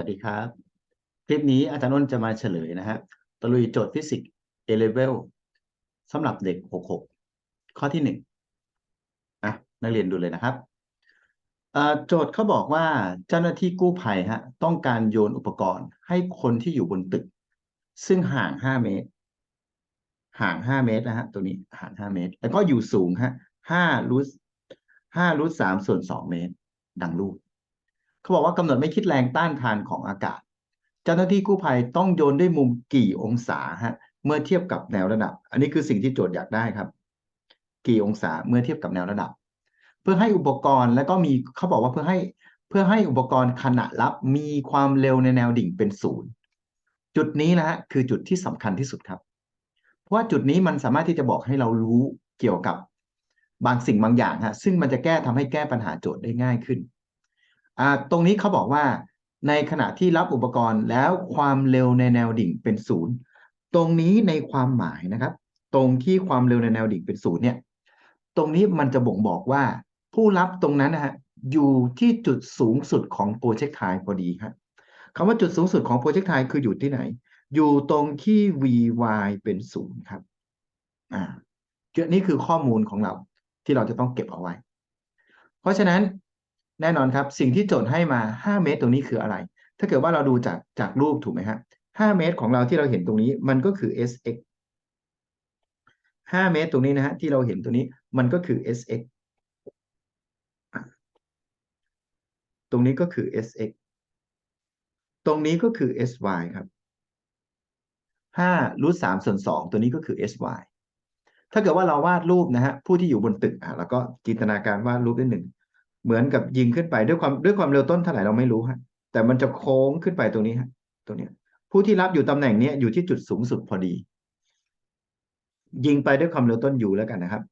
วัสดีครับ คลิปนี้อาจารย์อ้นจะมาเฉลยนะฮะตะลุยโจทย์ฟิสิกส์ A level สำหรับเด็ก 66 ข้อที่หนึ่งอะนักเรียนดูเลยนะครับ โจทย์เขาบอกว่าเจ้าหน้าที่กู้ภัยฮะต้องการโยนอุปกรณ์ให้คนที่อยู่บนตึก ซึ่งห่าง 5 เมตร ห่าง 5 เมตรนะฮะตัวนี้ห่าง 5 เมตร แล้วก็อยู่สูงฮะ5รูท5รูท3ส่วน 2 เมตร ดังรูป เขาบอกว่ากำหนดไม่คิดแรงต้านทานของอากาศ เจ้าหน้าที่กู้ภัยต้องโยนด้วยมุมกี่องศาฮะเมื่อเทียบกับแนวระดับ อันนี้คือสิ่งที่โจทย์อยากได้ครับ กี่องศาเมื่อเทียบกับแนวระดับ เพื่อให้อุปกรณ์แล้วก็มีเขาบอกว่าเพื่อให้เพื่อให้อุปกรณ์ขณะรับมีความเร็วในแนวดิ่งเป็นศูนย์จุดนี้นะฮะคือจุดที่สำคัญที่สุดครับ เพราะว่าจุดนี้มันสามารถที่จะบอกให้เรารู้เกี่ยวกับบางสิ่งบางอย่างฮะซึ่งมันจะแก้ทำให้แก้ปัญหาโจทย์ได้ง่ายขึ้น ตรงนี้เขาบอกว่าในขณะที่รับอุปกรณ์แล้วความเร็วในแนวดิ่งเป็นศูนย์ตรงนี้ในความหมายนะครับ ตรงที่ความเร็วในแนวดิ่งเป็นศูนย์เนี่ย ตรงนี้มันจะบ่งบอกว่า ผู้รับตรงนั้นนะฮะอยู่ที่จุดสูงสุดของโปรเจกต์ไทพอดีครับคำว่าจุดสูงสุดของโปรเจกต์ไทคืออยู่ที่ไหน อยู่ตรงที่ vy เป็นศูนย์ครับอ่าเจุดนี้คือข้อมูลของเราที่เราจะต้องเก็บเอาไว้ เพราะฉะนั้น แน่นอนครับ สิ่งที่โจทย์ให้มา 5 เมตรตรงนี้คืออะไร ถ้าเกิดว่าเราดูจากจากรูปถูกไหมฮะ5เมตรของเราที่เราเห็นตรงนี้มันก็คือ sx 5 เมตรตรงนี้นะฮะที่เราเห็นตรงนี้มันก็คือ sx ตรงนี้ก็คือ sx ตรงนี้ก็คือ sy ครับ5รูท3ส่วน2ตัวนี้ก็คือ sy ถ้าเกิดว่าเราวาดรูปนะฮะผู้ที่อยู่บนตึกอะแล้วก็จินตนาการวาดรูปได้หนึ่ง เหมือนกับยิงขึ้นไปด้วยความด้วยความเร็วต้นเท่าไหร่เราไม่รู้ฮะแต่มันจะโค้งขึ้นไปตรงนี้ฮะตรงนี้ผู้ที่รับอยู่ตำแหน่งนี้อยู่ที่จุดสูงสุดพอดี ยิงไปด้วยความเร็วต้นอยู่แล้วกันนะครับ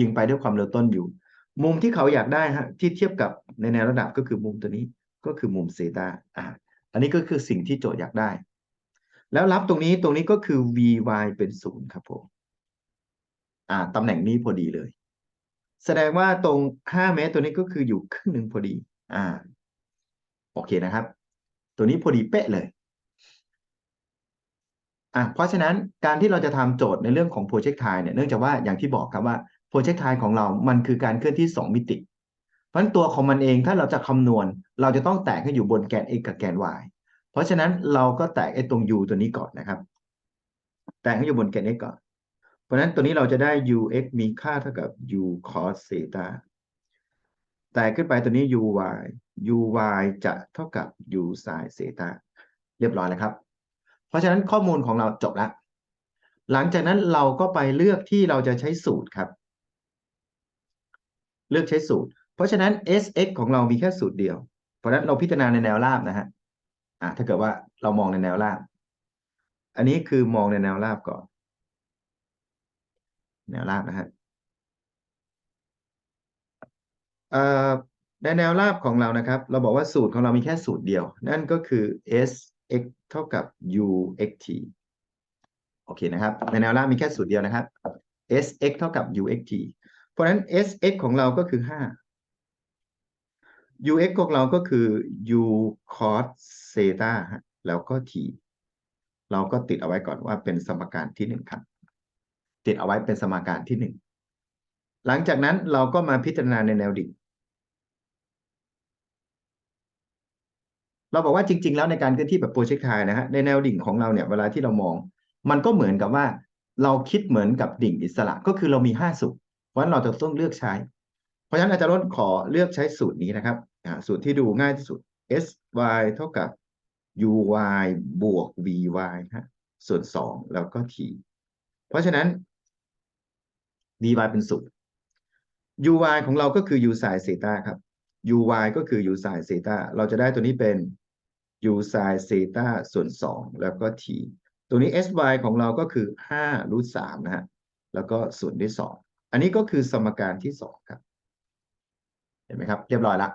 ยิงไปด้วยความเร็วต้นอยู่ มุมที่เขาอยากได้ฮะที่เทียบกับในแนวระดับก็คือมุมตัวนี้ก็คือมุมเซตาอ่าอันนี้ก็คือสิ่งที่โจทย์อยากได้ แล้วรับตรงนี้ตรงนี้ก็คือ vy เป็นศูนย์ครับผมอ่าตำแหน่งนี้พอดีเลย แสดงว่าตรง5เมตรตัวนี้ก็คืออยู่ครึ่งหนึ่งพอดี อ่า โอเคนะครับ ตัวนี้พอดีเป๊ะเลย อะเพราะฉะนั้นการที่เราจะทำโจทย์ในเรื่องของ projectile เนี่ยเนื่องจากว่าอย่างที่บอกครับว่า projectile ของเรา มันคือการเคลื่อนที่ 2 มิติ เพราะนั้นตัวของมันเองถ้าเราจะคำนวณ เราจะต้องแตกให้อยู่บนแกน x กับแกน y เพราะฉะนั้นเราก็แตกไอ้ตรง u ตัวนี้ก่อนนะครับ แตกให้อยู่บนแกน x ก่อน เพราะนั้นตัวนี้เราจะได้ ux มีค่าเท่ากับ u cos theta แต่ขึ้นไปตัวนี้ uy uy จะเท่ากับ u sin theta เรียบร้อยแล้วครับ เพราะฉะนั้นข้อมูลของเราจบแล้ว หลังจากนั้นเราก็ไปเลือกที่เราจะใช้สูตรครับ เลือกใช้สูตร เพราะฉะนั้น sx ของเรามีแค่สูตรเดียว เพราะฉะนั้นเราพิจารณาในแนวราบนะฮะอ่าถ้าเกิดว่าเรามองในแนวราบ อันนี้คือมองในแนวราบก่อน แนวราบนะฮะในแนวราบของเรานะครับ เราบอกว่าสูตรของเรามีแค่สูตรเดียว นั่นก็คือ s x เท่ากับ u x t โอเคนะครับ ในแนวราบมีแค่สูตรเดียวนะครับ s x เท่ากับ u x t เพราะฉะนั้น s x ของเราก็คือ 5 u x ของเราก็คือ u cos theta แล้วก็ t เราก็ติดเอาไว้ก่อนว่าเป็นสมการที่หนึ่งครับ ติดเอาไว้เป็นสมการที่หนึ่งหลังจากนั้นเราก็มาพิจารณาในแนวดิ่งเราบอกว่าจริง ๆ แล้วในการเคลื่อนที่แบบโปรเจกต์ไทนะฮะในแนวดิ่งของเราเนี่ยเวลาที่เรามอง มันก็เหมือนกับว่า เราคิดเหมือนกับดิ่งอิสระก็คือเรามีห้าสูตรเพราะฉะนั้นเราจะต้องเลือกใช้ เพราะฉะนั้นอาจารย์รถขอเลือกใช้สูตรนี้นะครับสูตรที่ดูง่ายที่สุด s y เท่ากับ u y บวก v y ฮะส่วนสองแล้วก็ t เพราะฉะนั้น dy เป็นศูนย์ uy ของเราก็คือ u sin theta ครับ uy ก็คือ u sin theta เราจะได้ตัวนี้เป็น u sin theta ส่วน 2 แล้วก็ t ตัวนี้ sy ของเราก็คือ5รูท3นะฮะแล้วก็ส่วนที่2อันนี้ก็คือสมการที่ 2 ครับ เห็นไหมครับ เรียบร้อยละ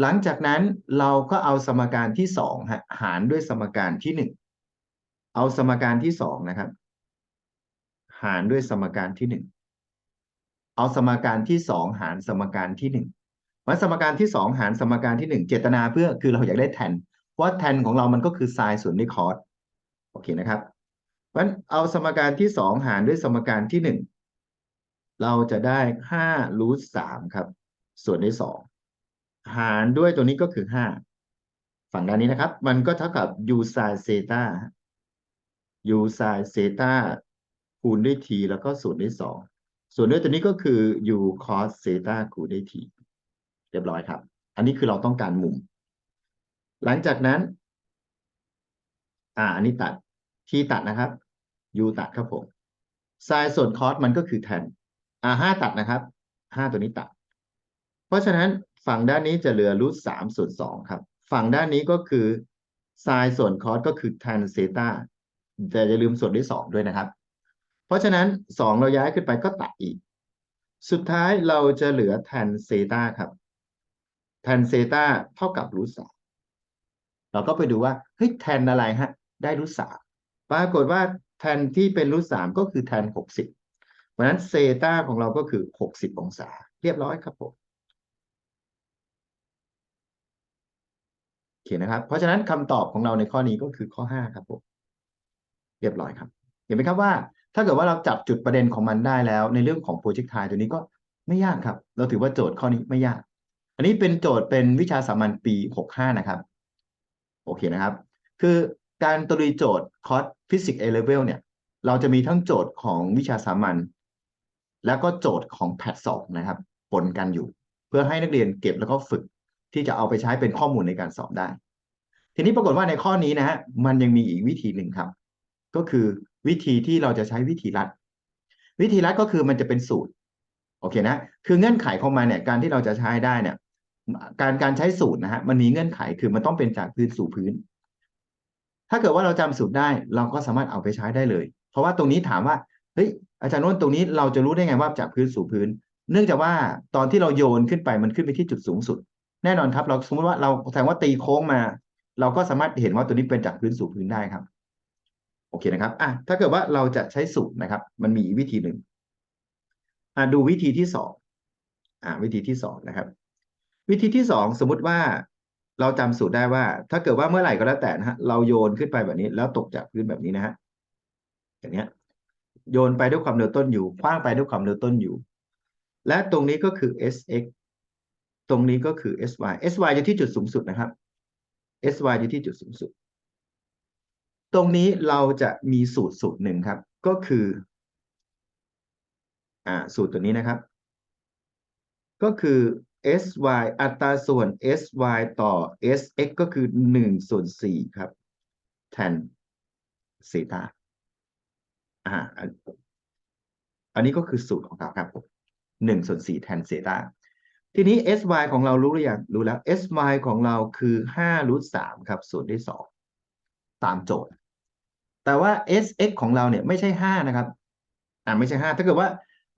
หลังจากนั้นเราก็เอาสมการที่2ฮะหารด้วยสมการที่ 1 เอาสมการที่2นะครับ หารด้วยสมการที่หนึ่งเอาสมการที่สองหารสมการที่หนึ่งวันสมการที่สองหารสมการที่หนึ่งเจตนาเพื่อคือเราอยากได้แทนเพราะแทนของเรามันก็คือไซน์ส่วนด้วยคอสโอเคนะครับเพราะนั้นเอาสมการที่สองหารด้วยสมการที่หนึ่งเราจะได้ห้ารูทสามครับ ส่วนด้วยสองหารด้วยตัวนี้ก็คือห้าฝั่งด้านนี้นะครับ มันก็เท่ากับ u sin เซตา u sin เซตา คูณด้วย t แล้วก็ส่วนด้วยสองส่วนด้วยตัวนี้ก็คือ u cos เซตาคูณด้วย t เรียบร้อยครับ อันนี้คือเราต้องการมุม หลังจากนั้น อ่า อันนี้ตัด t ตัดนะครับ u ตัดครับผม sin ส่วน cos มันก็คือ tan อ่าห้าตัดนะครับห้าตัวนี้ตัด เพราะฉะนั้นฝั่งด้านนี้จะเหลือรูทสามส่วนสองครับ ฝั่งด้านนี้ก็คือ sin ส่วน cos ก็คือ tan เซตาแต่อย่าลืมส่วนที่สองด้วยนะครับ เพราะฉะนั้นสองเราย้ายขึ้นไปก็ตัดอีก สุดท้ายเราจะเหลือ tan เซตาครับ tan เซตาเท่ากับรูทสามเราก็ไปดูว่าเฮ้ย tan อะไรฮะ ได้รูทสามปรากฏว่า tan ที่เป็นรูทสามก็คือ tan หกสิบเพราะฉะนั้นเซตาของเราก็คือหกสิบองศา เรียบร้อยครับผมโอเคนะครับ เพราะฉะนั้นคำตอบของเราในข้อนี้ก็คือข้อห้าครับผมเรียบร้อยครับ เห็นไหมครับว่า ถ้าเกิดว่าเราจับจุดประเด็นของมันได้แล้ว ในเรื่องของโปรเจกต์ไทยตัวนี้ก็ไม่ยากครับ เราถือว่าโจทย์ข้อนี้ไม่ยาก อันนี้เป็นโจทย์เป็นวิชาสามัญปีหกห้านะครับ โอเคนะครับ คือการตรีโจทย์คอร์สฟิสิกส์เอเลเวลเนี่ย เราจะมีทั้งโจทย์ของวิชาสามัญแล้วก็โจทย์ของแพทสอบนะครับปนกันอยู่ เพื่อให้นักเรียนเก็บแล้วก็ฝึกที่จะเอาไปใช้เป็นข้อมูลในการสอบได้ ทีนี้ปรากฏว่าในข้อนี้นะฮะมันยังมีอีกวิธีหนึ่งครับ ก็คือวิธีที่เราจะใช้วิธีรัด วิธีรัดก็คือมันจะเป็นสูตรโอเคนะคือเงื่อนไขของมันเนี่ยการที่เราจะใช้ได้เนี่ย การการใช้สูตรนะฮะมันมีเงื่อนไขคือมันต้องเป็นจากพื้นสู่พื้น ถ้าเกิดว่าเราจำสูตรได้ เราก็สามารถเอาไปใช้ได้เลย เพราะว่าตรงนี้ถามว่าเฮ้ยอาจารย์น้นตรงนี้เราจะรู้ได้ไงว่าจากพื้นสู่พื้น เนื่องจากว่าตอนที่เราโยนขึ้นไปมันขึ้นไปที่จุดสูงสุด แน่นอนครับ เราสมมติว่าเราแสดงว่าตีโค้งมา เราก็สามารถเห็นว่าตัวนี้เป็นจากพื้นสู่พื้นได้ครับ โอเคนะครับอะถ้าเกิดว่าเราจะใช้สูตรนะครับ มันมีวิธีหนึ่งอะดูวิธีที่สองอะวิธีที่สองนะครับ วิธีที่สองสมมุติว่าเราจำสูตรได้ว่า ถ้าเกิดว่าเมื่อไหร่ก็แล้วแต่นะฮะเราโยนขึ้นไปแบบนี้ แล้วตกจากพื้นแบบนี้นะฮะอย่างเนี้ย โยนไปด้วยความเร็วต้นอยู่คว้างไปด้วยความเร็วต้นอยู่ และตรงนี้ก็คือ sx ตรงนี้ก็คือ sy sy อยู่ที่จุดสูงสุดนะครับ sy อยู่ที่จุดสูงสุด ตรงนี้เราจะมีสูตรสูตรหนึ่งครับ ก็คืออ่าสูตรตัวนี้นะครับ ก็คือ sy อัตราส่วน sy ต่อ sx ก็คือหนึ่งส่วนสี่ครับ tan เซตาอ่าอันนี้ก็คือสูตรของเราครับผมหนึ่งส่วนสี่แทนเซตาทีนี้ sy ของเรารู้หรือยังรู้แล้ว sy ของเราคือห้ารูทสามครับส่วนที่สองตามโจทย์ แต่ว่า sx ของเราเนี่ยไม่ใช่ห้านะครับ อ่าไม่ใช่ห้าถ้าเกิดว่า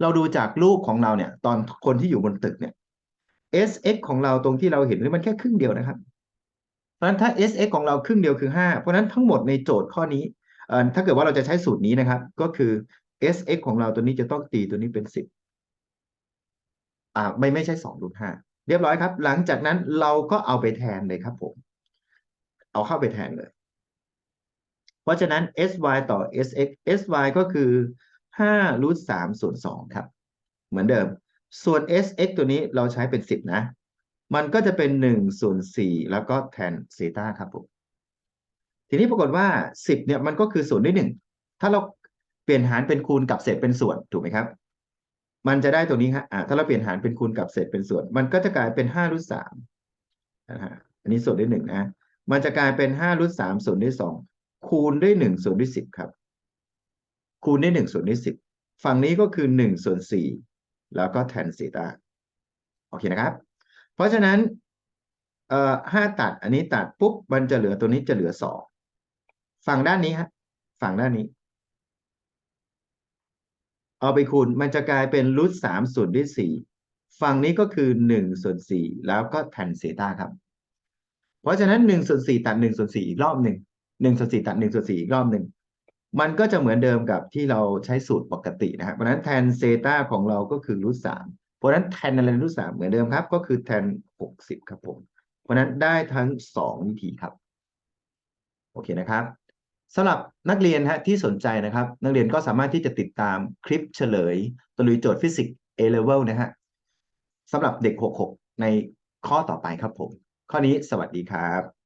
เราดูจากรูปของเราเนี่ย ตอนคนที่อยู่บนตึกเนี่ย sx ของเราตรงที่เราเห็นนี่มันแค่ครึ่งเดียวนะครับ เพราะฉะนั้นถ้า sx ของเราครึ่งเดียวคือห้าเพราะฉะนั้นทั้งหมดในโจทย์ข้อนี้เอ่อถ้าเกิดว่าเราจะใช้สูตรนี้นะครับ ก็คือ sx ของเราตัวนี้จะต้องตีตัวนี้เป็นสิบอ่าไม่ไม่ใช่สองรูทห้าเรียบร้อยครับ หลังจากนั้นเราก็เอาไปแทนเลยครับผม เอาเข้าไปแทนเลย เพราะฉะนั้น sy ต่อ sx sy ก็คือห้ารูทสามส่วนสองครับ เหมือนเดิม ส่วน sx ตัวนี้เราใช้เป็นสิบนะ มันก็จะเป็นหนึ่งส่วนสี่แล้วก็แทนเซตาครับผมทีนี้ปรากฏว่าสิบเนี่ยมันก็คือส่วนด้วยหนึ่งถ้าเราเปลี่ยนหารเป็นคูณกับเศษเป็นส่วนถูกไหมครับ มันจะได้ตรงนี้ครับอ่าถ้าเราเปลี่ยนหารเป็นคูณกับเศษเป็นส่วน มันก็จะกลายเป็นห้ารูทสามนะฮะอันนี้ส่วนด้วยหนึ่งนะมันจะกลายเป็นห้ารูทสามส่วนด้วยสอง คูณด้วยหนึ่งส่วนด้วยสิบครับ คูณด้วยหนึ่งส่วนด้วยสิบฝั่งนี้ก็คือหนึ่งส่วนสี่แล้วก็แทนเซตาโอเคนะครับ เพราะฉะนั้นเอ่อห้าตัดอันนี้ตัดปุ๊บมันจะเหลือตัวนี้จะเหลือสองฝั่งด้านนี้ฮะฝั่งด้านนี้ เอาไปคูณมันจะกลายเป็นรูทสามส่วนด้วยสี่ฝั่งนี้ก็คือหนึ่งส่วนสี่แล้วก็แทนเซตาครับ เพราะฉะนั้นหนึ่งส่วนสี่ตัดหนึ่งส่วนสี่อีกรอบหนึ่ง หนึ่งส่วนสี่ตัดหนึ่งส่วนสี่อีกรอบหนึ่งมันก็จะเหมือนเดิมกับที่เราใช้สูตรปกตินะครับเพราะนั้นแทนเซตาของเราก็คือรูทสามเพราะนั้นแทนในรูปสามเหมือนเดิมครับ ก็คือแทนหกสิบครับผม เพราะนั้นได้ทั้งสองวิธีครับ โอเคนะครับสำหรับนักเรียนฮะที่สนใจนะครับ นักเรียนก็สามารถที่จะติดตามคลิปเฉลยตลุยโจทย์ฟิสิกส์ A-Level นะฮะสำหรับเด็ก 66 ในข้อต่อไปครับผม ข้อนี้สวัสดีครับ